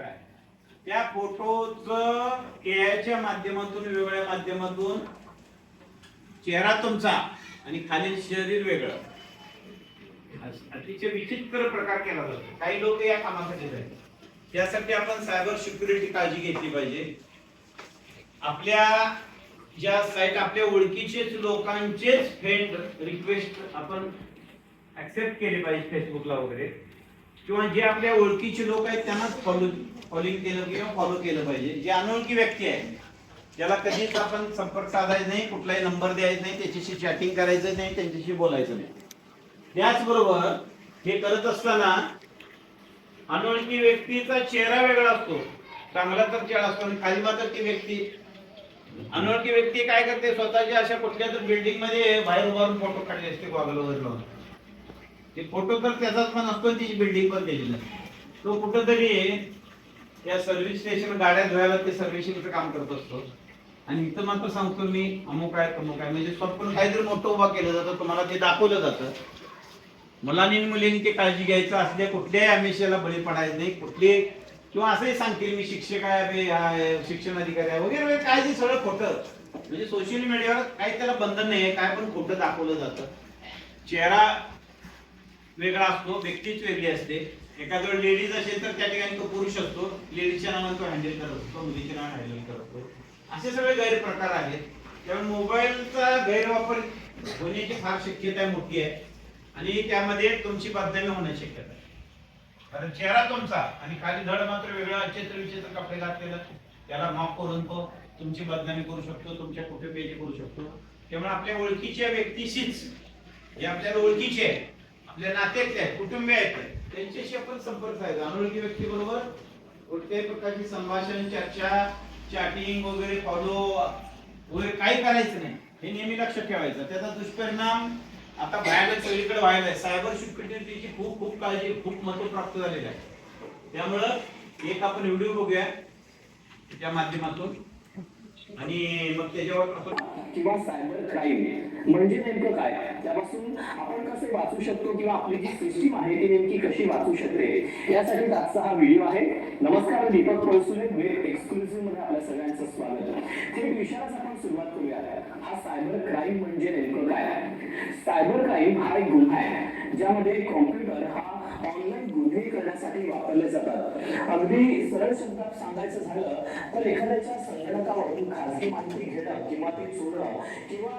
आहे त्या फोटोच एआयच्या माध्यमातून वेगवेगळ्या माध्यमातून चेहरा तुमचा आणि खालील शरीर वेगळं. अतिशय विचित्र प्रकार केला जातो. काही लोक या कामासाठी आहेत त्यासाठी आपण सायबर सिक्युरिटी काळजी घेतली पाहिजे. आपल्या ज्या साईट आपल्या ओळखीचेच लोकांचेच फ्रेंड रिक्वेस्ट आपण ऍक्सेप्ट केले पाहिजे फेसबुकला वगैरे. किंवा जे आपल्या ओळखीचे लोक आहेत त्यांनाच फॉलो फॉलोइंग केलं किंवा फॉलो केलं पाहिजे. जे अनोळखी व्यक्ती आहे त्याला कधीच आपण संपर्क साधायचा नाही कुठलाही नंबर द्यायचा नाही त्याच्याशी चॅटिंग करायचं नाही त्यांच्याशी बोलायचं नाही. त्याचबरोबर हे करत असताना अनोळखी व्यक्तीचा चेहरा वेगळा असतो. चांगला तर चेहरा असतो आणि खाली मात्र ती व्यक्ती. अनोळखी व्यक्ती काय करते? स्वतःच्या अशा कुठल्या तर बिल्डिंगमध्ये बाहेर उभारून फोटो काढले असते गॉगल वगैरे लावून. ते फोटो तर त्याचाच पण असतो तिची बिल्डिंग पण त्याची नसते. तो कुठंतरी त्या सर्व्हिस स्टेशन गाड्या धुवायला ते सर्व्हिसिंगचं काम करत असतो. आणि इथं मात्र सांगतो मी अमुक आहे तमुक आहे. म्हणजे स्वप्न काहीतरी मोठं उभा केलं जातं तुम्हाला ते दाखवलं जातं. मुलांनी मुलींनी ते काळजी घ्यायचं असल्या कुठल्याही आमिषाला बळी पडायचं नाही. कुठले किंवा असंही सांगतील मी शिक्षक आहे शिक्षण अधिकारी आहे वगैरे वगैरे काय ते सगळं खोटं. म्हणजे सोशल मीडियावर काही त्याला बंधन नाही आहे काय पण खोटं दाखवलं जातं. चेहरा वेगळा असतो व्यक्तीच वेगळी असते. एखाद्या लेडीज असेल तर त्या ठिकाणी तो पुरुष असतो. लेडीजच्या नावाने तो हँडल करत असतो मुलीच्या नावाने हँडल करत असतो. असे सगळे गैरप्रकार आहेत. त्यामुळे मोबाईलचा गैरवापर होण्याची फार शक्यता मोठी आहे. आणि त्यामध्ये तुमची बदनामी होण्याची शक्यता आहे. कारण चेहरा तुमचा आणि खाली धड मात्र वेगळा चित्र विचित्र कपडे घातलेला त्याला माफ करून तो तुमची बदनामी करू शकतो तुमच्या कुठे पेजी करू शकतो. त्यामुळे आपल्या ओळखीच्या व्यक्तीशीच जे आपल्याला ओळखीचे आहे आपल्या नात्यातले आहेत कुटुंबीय आहेत त्यांच्याशी आपण संपर्क साधायचा अनोळखी व्यक्ती बरोबर कोणत्याही प्रकारची संभाषण चर्चा चॅटिंग वगैरे फॉलो वगैरे काही करायचं नाही. हे नेहमी लक्षात ठेवायचं. त्याचा दुष्परिणाम आता भयानक सगळीकडे व्हायला आहे सायबर सिक्युरिटीची खूप खूप काळजी खूप महत्त्व प्राप्त झालेलं आहे. त्यामुळं एक आपण व्हिडिओ बघूया. त्या माध्यमातून. आणि मग त्याच्यावर आपण किंवा सायबर क्राईम म्हणजे नेमकं काय? त्यापासून आपण कसे वाचू शकतो किंवा आपली जी सिस्टीम आहे ती नेमकी कशी वाचू शकते? यासाठी आजचा हा व्हिडिओ आहे. नमस्कार दीपक पळसुले वेब एक्सक्लुझिव्हमध्ये आपल्या सगळ्यांचं स्वागत. थेट विषयास आपण सुरुवात करूया. हा सायबर क्राईम म्हणजे नेमकं काय? सायबर क्राईम हा एक गुन्हा आहे ज्यामध्ये कॉम्प्युटर हा ऑनलाईन गुन्हे करण्यासाठी वापरले जातात अगदी सरळ शब्दात सांगायचं झालं तर एखाद्याच्या संगणकावरून खाजगी माहिती घेणं किंवा ती चोरणं किंवा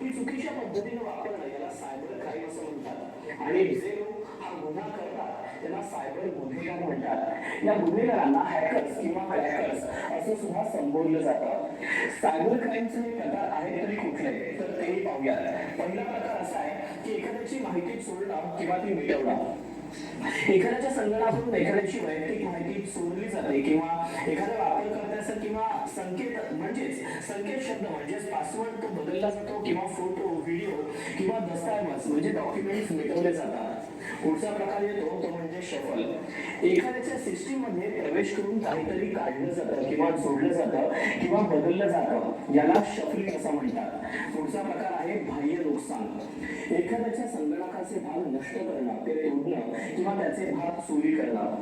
ती चुकीच्या पद्धतीने वापरणं याला सायबर क्राईम असं म्हणतात. आणि जे लोक हा गुन्हा करतात त्यांना सायबर गुन्हेगार म्हणतात. या गुन्हेगारांना हॅकर्स किंवा क्रॅकर्स असं सुद्धा संबोधलं जातं. सायबर क्राईमचे हे प्रकार आहेत तरी कुठले तर तेही पाहूयात. पहिला प्रकार असा आहे की एखाद्याची माहिती चोरणं किंवा ती मिळवणं एखाद्याच्या संगणकातून एखाद्याची वैयक्तिक माहिती चोरली जाते किंवा एखाद्या वापरकर्त्याचा किंवा संकेत म्हणजेच संकेत शब्द म्हणजेच पासवर्ड तो बदलला जातो किंवा फोटो व्हिडिओ किंवा दस्तऐवज म्हणजे डॉक्युमेंट्स मिटवले जातात. पुढचा प्रकार येतो तो म्हणजे शफल एखाद्याच्या सिस्टीममध्ये प्रवेश करून काहीतरी काढलं जातं किंवा जोडलं जातं किंवा बदललं जातं याला शफलिंग असं म्हणतात. पुढचा प्रकार आहे बाह्य नुकसान. एखाद्याच्या संगणकाचे भाग नष्ट करणं ते तोडणं किंवा त्याचे भाग चोरी करणं.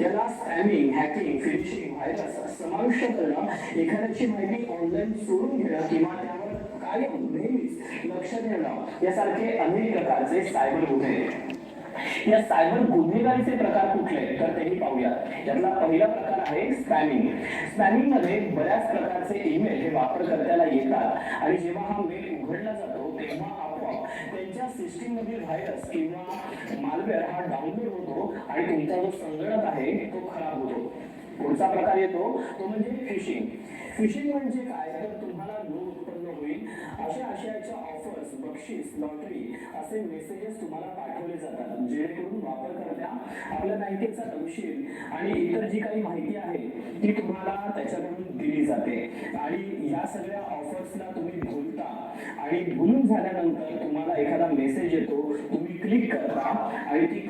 याला स्पॅमिंग हॅकिंग फिनिशिंग व्हायरस समाविष्ट करणं. एखाद्याची माहिती ऑनलाईन चोरून घेणं किंवा त्यावर कायम नेहमीच लक्ष देणं. यासारखे अनेक प्रकारचे सायबर गुन्हे. आहेत. या सायबर गुन्हेगारीचे प्रकार कुठले? तर तेही पाहूया यातला पहिला प्रकार आहे स्पॅमिंग स्पॅमिंगमध्ये बऱ्याच प्रकारचे ईमेल हे वापरकर्त्याला येतात. आणि जेव्हा हा मेल उघडला जातो तेव्हा त्यांच्या सिस्टीममधील व्हायरस किंवा मालवेअर हा डाउनलोड होतो आणि तुमचा जो संगणक आहे तो खराब होतो. पुढचा प्रकार येतो तो म्हणजे फिशिंग फिशिंग म्हणजे काय? तर तुम्हाला लोन उत्पन्न होईल. अशा आशयाच्या बक्षीस लॉटरी असे मेसेजेस तुम्हाला पाठवले जातात. जेणेकरून वापरकर्त्या आपल्या बँकेचा तपशील आणि इतर जी काही माहिती आहे ती तुम्हाला त्याच्याकडून दिली जाते. आणि या सगळ्या ऑफर्सला तुम्ही भुलता. आणि भुलून झाल्यानंतर तुम्हाला एखादा मेसेज येतो तुम्ही क्लिक करता आणि ती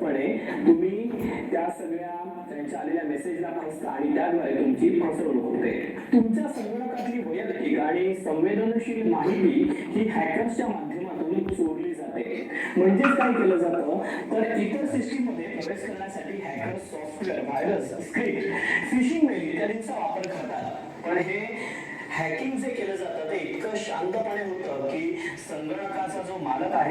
सहजपणे तुम्ही त्या सगळ्या त्यांच्या आलेल्या मेसेजला पोहोचता आणि त्याद्वारे तुमची फसवणूक होते. तुमच्या संगणकातली वैयक्तिक आणि संवेदनशील माहिती ही हॅकर्सच्या माध्यमातून चोरली जाते. म्हणजे म्हणजेच काय केलं जातं? तर इतर सिस्टीममध्ये प्रवेश करण्यासाठी hacker software virus script phishing mail इत्यादींचा वापर करतात. पण हे हॅकिंग जे केलं जातं ते इतकं शांतपणे होतं की संगणकाचा जो मालक आहे